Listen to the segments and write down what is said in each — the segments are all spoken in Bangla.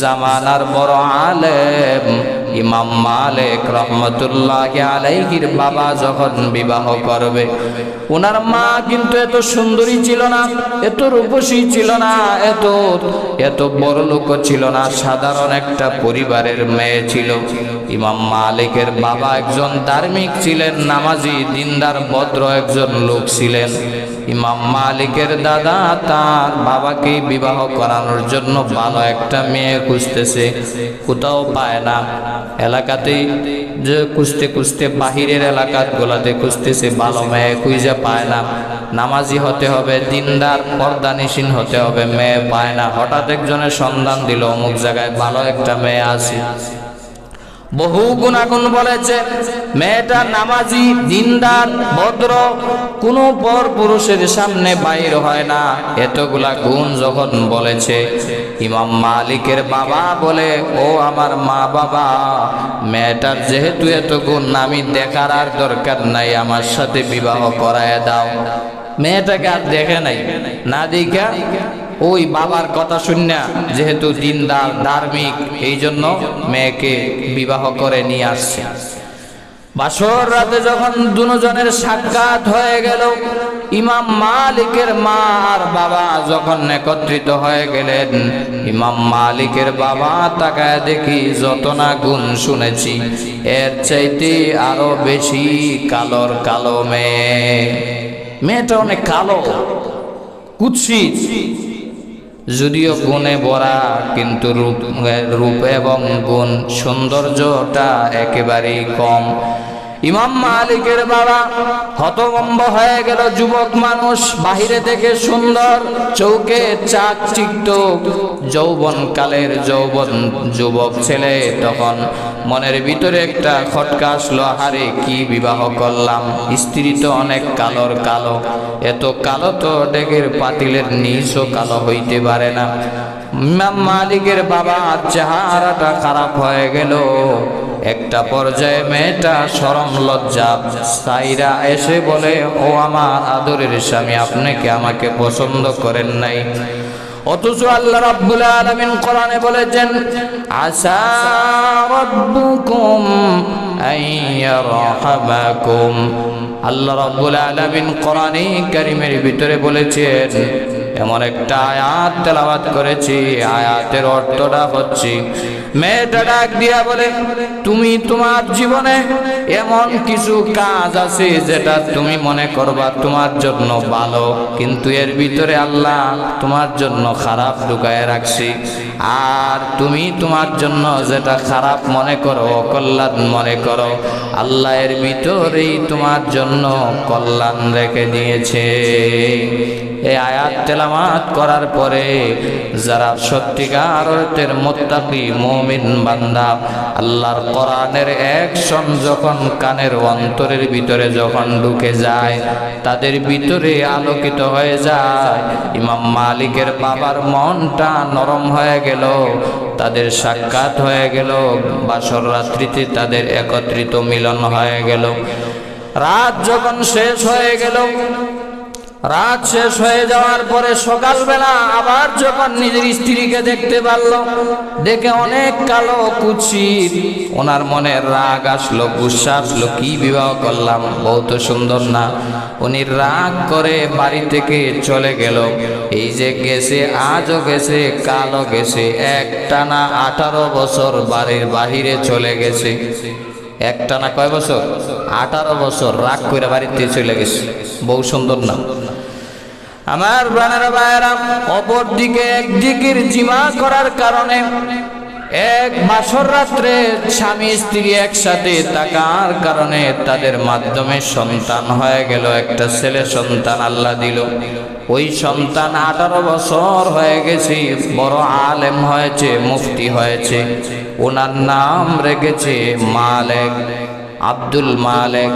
জামানার বড় আলেম ইমাম মালিক রহমতুল্লাহ আলাইহির বাবা যখন বিবাহ করবে ওনার মা কিন্তু এত সুন্দরী ছিল না, এত রূপসী ছিল না, এত এত বড় লোক ছিল না, সাধারণ একটা পরিবারের মেয়ে ছিল। ইমাম মালিকের বাবা একজন ধার্মিক ছিলেন, নামাজি, দিনদার, ভদ্র একজন লোক ছিলেন। ইমাম মালিকের দাদা তার বাবাকে বিবাহ করানোর জন্য ভালো একটা মেয়ে খুঁজতেছে, কোথাও পায় না। এলাকাতেই যে খুঁজতে খুঁজতে বাহিরের এলাকাত গোলাতে খুঁজতেছে, ভালো মেয়ে খুঁজে পায় না। নামাজি হতে হবে, দিনদার পর্দানিসীন হতে হবে, মেয়ে পায় না। হঠাৎ একজনের সন্ধান দিল, অমুক জায়গায় ভালো একটা মেয়ে আছে। বহু গুণাগুণ বলেছে। মেয়েটা নামাজি, দিনদার, ভদ্র, কোনো পর পুরুষের সামনে বাইর হয় না। এতগুলা গুণ যখন বলেছে, ইমাম মালিকের বাবা বলে, ও আমার মা বাবা, মেয়েটার যেহেতু এত গুণ, আমি দেখার আর দরকার নাই, আমার সাথে বিবাহ করায় দাও। মেয়েটাকে আর দেখে নাই। না দেখা? ওই বাবার কথা শুনিয়া যেহেতু দিনদার, ধার্মিক এই জন্য মেয়েকে বিবাহ করে নিয়ে আসছে। বাসর রাতে যখন দুজনের সাক্ষাৎ হয়ে গেল, ইমাম মালিকের মা আর বাবা যখন একত্রিত হয়ে গেলেন, ইমাম মালিকের বাবা তাকায় দেখি যত না গুণ শুনেছি, এর চাইতে আরও বেশি কালোর কালো মেয়ে। মেয়েটা অনেক কালো, কুৎসিত। যদিও গুণে ভরা কিন্তু রূপ রূপ এবং গুণ সৌন্দর্যটা একেবারেই কম। ইমাম মালিকের বাবা হতভম্ব হয়ে গেল যুবক মানুষ, বাহিরে থেকে সুন্দর, চৌকে চাক চিক্ত যৌবন কালের যৌবন যুবক ছেলে। তখন মনের ভিতরে একটা খটকা আসলো হারে কি বিবাহ করলাম? স্ত্রী তো অনেক কালোর কালো। এত কালো তো ডেকের পাতিলের নিচও কালো হইতে পারে না। ইমাম মালিকের বাবা, চেহারাটা খারাপ হয়ে গেল। একটা পর্যায়ে মেয়েটা সরম লজ্জা। সাইরা এসে বলে, ও আমার আদরের স্বামী আপনাকে আমাকে পছন্দ করেন নাই? অথচ আল্লাহ রাব্বুল আলামিন কোরআনে বলেছেন আসা রাব্বুকুম আইয়ারহামাকুম আল্লাহ রাব্বুল আলামিন কোরআনে কারীমের ভিতরে বলেছেন এমন একটা আয়াত তেলাবাদ করেছি, আয়াতের অর্থটা হচ্ছে, মেয়েটা ডাক দিয়া বলে, তুমি তোমার জীবনে এমন কিছু কাজ আছে যেটা তুমি মনে করবা তোমার জন্য ভালো, কিন্তু এর ভিতরে আল্লাহ তোমার জন্য খারাপ ঢুকায় রাখছি। আর তুমি তোমার জন্য যেটা খারাপ মনে করো, অকল্যাণ মনে করো আল্লাহ এর ভিতরেই তোমার জন্য কল্যাণ রেখে দিয়েছে। এই আয়াত তেলামাত করার পরে যারা সত্যিকার অর্থের মোত্তাকি মুমিন বান্দা, আল্লাহর কোরআনের অ্যাকশন যখন কানের অন্তরের ভিতরে যখন ঢুকে যায়, তাদের ভিতরে আলোকিত হয়ে যায়। ইমাম মালিকের বাবার মনটা নরম হয়ে গেল, তাদের সাক্ষাৎ হয়ে গেল, বাসর রাত্রিতে তাদের একত্রিত মিলন হয়ে গেল। রাত যখন শেষ হয়ে গেল রাত শেষ হয়ে যাওয়ার পরে সকালবেলা আবার যখন নিজের স্ত্রীকে দেখতে পারল, দেখে অনেক কালো কুচির ওনার মনে রাগ আসলো, গুসা আসলো, কি বিবাহ করলাম বহুত সুন্দর না। উনি রাগ করে বাড়ি থেকে চলে গেল। এই যে গেছে, আজও গেছে কালো গেছে এক টানা আঠারো বছর বাড়ির বাহিরে চলে গেছে। একটা না কয় বছর? আঠারো বছর রাগ করে বাড়িতে চলে গেছে। বউ সুন্দর না। আমার প্রাণের ভাইয়েরা অপর দিকে একদিকের জিমা করার কারণে এক বাসর রাত্রে স্বামী স্ত্রী একসাথে থাকার কারণে তাদের মাধ্যমে সন্তান হয়ে গেল। একটা ছেলে সন্তান আল্লাহ দিল। ওই সন্তান আঠারো বছর হয়ে গেছে, বড় আলেম হয়েছে, মুফতি হয়েছে। ওনার নাম রেখেছে মালেক। আব্দুল মালেক।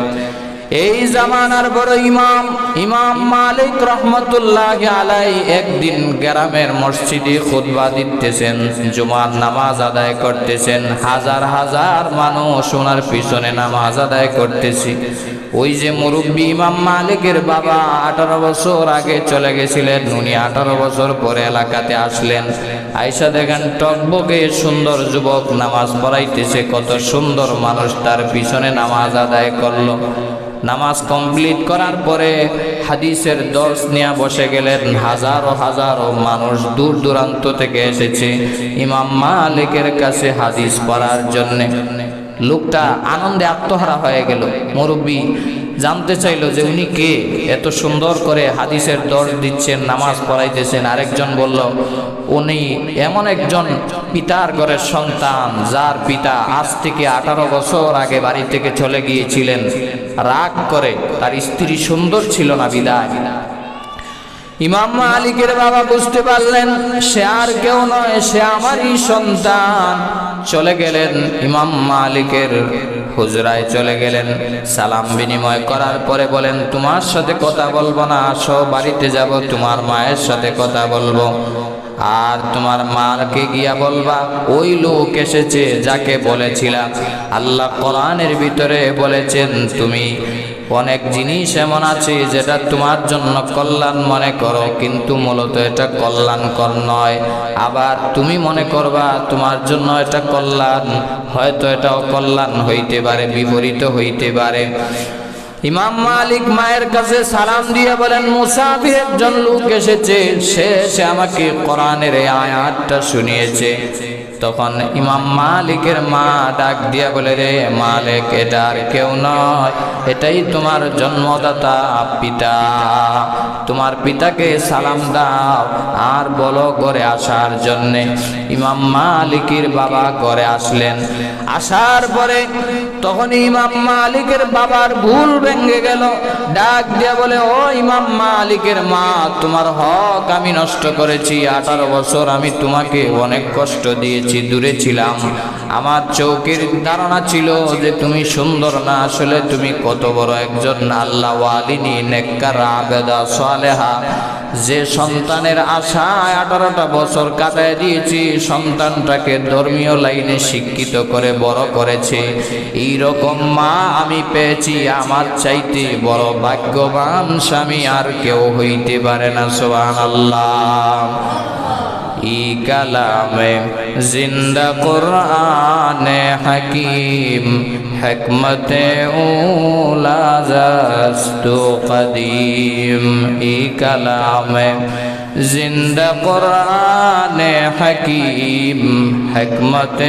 এই জামানার বড় ইমাম ইমাম মালিক রহমতুল্লাহ আলাই একদিন গ্রামের মসজিদে খুতবা দিতেছেন, জুমার নামাজ আদায় করতেছেন, হাজার হাজার মানুষ ওনার পিছনে নামাজ আদায় করতেছি। ওই যে মুরব্বী ইমাম মালিকের বাবা আঠারো বছর আগে চলে গেছিলেন, উনি আঠারো বছর পরে এলাকাতে আসলেন। আয়সা দেখেন টকবকে সুন্দর যুবক নামাজ পড়াইতেছে, কত সুন্দর মানুষ তার পিছনে নামাজ আদায় করল। নামাজ কমপ্লিট করার পরে হাদিসের দশ নিয়ে বসে গেলেন, হাজারো হাজারো মানুষ দূর দূরান্ত থেকে এসেছে ইমাম মালিকের কাছে হাদিস পড়ার জন্যে। লোকটা আনন্দে আত্মহারা হয়ে গেল। মুরব্বী জানতে চাইলো যে উনি কে? এত সুন্দর করে হাদিসের দর্শ দিচ্ছেন, নামাজ পড়াইতেছেন। আরেকজন বলল, উনি এমন একজন পিতার ঘরের সন্তান, যার পিতা আজ থেকে আঠারো বছর আগে বাড়ি থেকে চলে গিয়েছিলেন। রাগ করে, তার স্ত্রী সুন্দর ছিল না, বিদায়। ইমাম মালিকের বাবা বুঝতে পারলেন, সে আর কেউ নয়, সে আমারই সন্তান। চলে গেলেন ইমাম মালিকের হুজরায় চলে গেলেন। সালাম বিনিময় করার পরে বলেন, তোমার সাথে কথা বলব না, আসো, বাড়িতে যাব, তোমার মায়ের সাথে কথা বলব। আর তোমার মাকে গিয়া বলবা, ওই লোক এসেছে যাকে বলেছিলাম। আল্লাহ কোরআনের ভিতরে বলেছেন, তুমি অনেক জিনিস এমন আছে যেটা তোমার জন্য কল্যাণ মনে করো, কিন্তু মূলত এটা কল্যাণকর নয়। আবার তুমি মনে করবা, তোমার জন্য এটা কল্যাণ, হয়তো এটা অকল্যাণ হইতে পারে, বিপরীত হইতে পারে। ইমাম মালিক মায়ের কাছে সালাম দিয়ে বলেন, মুসাফির একজন লোক এসেছে, সে এসে আমাকে কোরআনের আয়াতটা শুনিয়েছে। তখন ইমাম মালিকের মা ডাক দিয়া বলে, রে মালিক, এটা আর কেউ নয়। এটাই তোমার জন্মদাতা পিতা। তোমার পিতাকে সালাম দাও আর বলো ঘরে আসার জন্যে। ইমাম মালিকের বাবা ঘরে আসলেন। আসার পরে তখন ইমাম মালিকের বাবার ভুল ভেঙে গেল। ডাক দিয়া বলে, ও ইমাম মালিকের মা, তোমার হক আমি নষ্ট করেছি। আঠারো বছর আমি তোমাকে অনেক কষ্ট দিয়েছি। দূরে ছিলাম। আমার চৌকের ধারণা ছিল যে তুমি সুন্দর না আসলে তুমি কত বড় একজন আল্লাহ ওয়ালিনী যে সন্তানের আশায় আঠারোটা বছর কাটায় দিয়েছি, সন্তানটাকে ধর্মীয় লাইনে শিক্ষিত করে বড় করেছে। এই রকম মা আমি পেয়েছি, আমার চাইতে বড় ভাগ্যবান স্বামী আর কেউ হইতে পারে না সোহান আল্লাহ কালামে জিন্দা কোরআনে হকিম হেকমতে উলা জস্তু কদিম। ই কালামে জিন্দা কোরআনে হকিম হেকমতে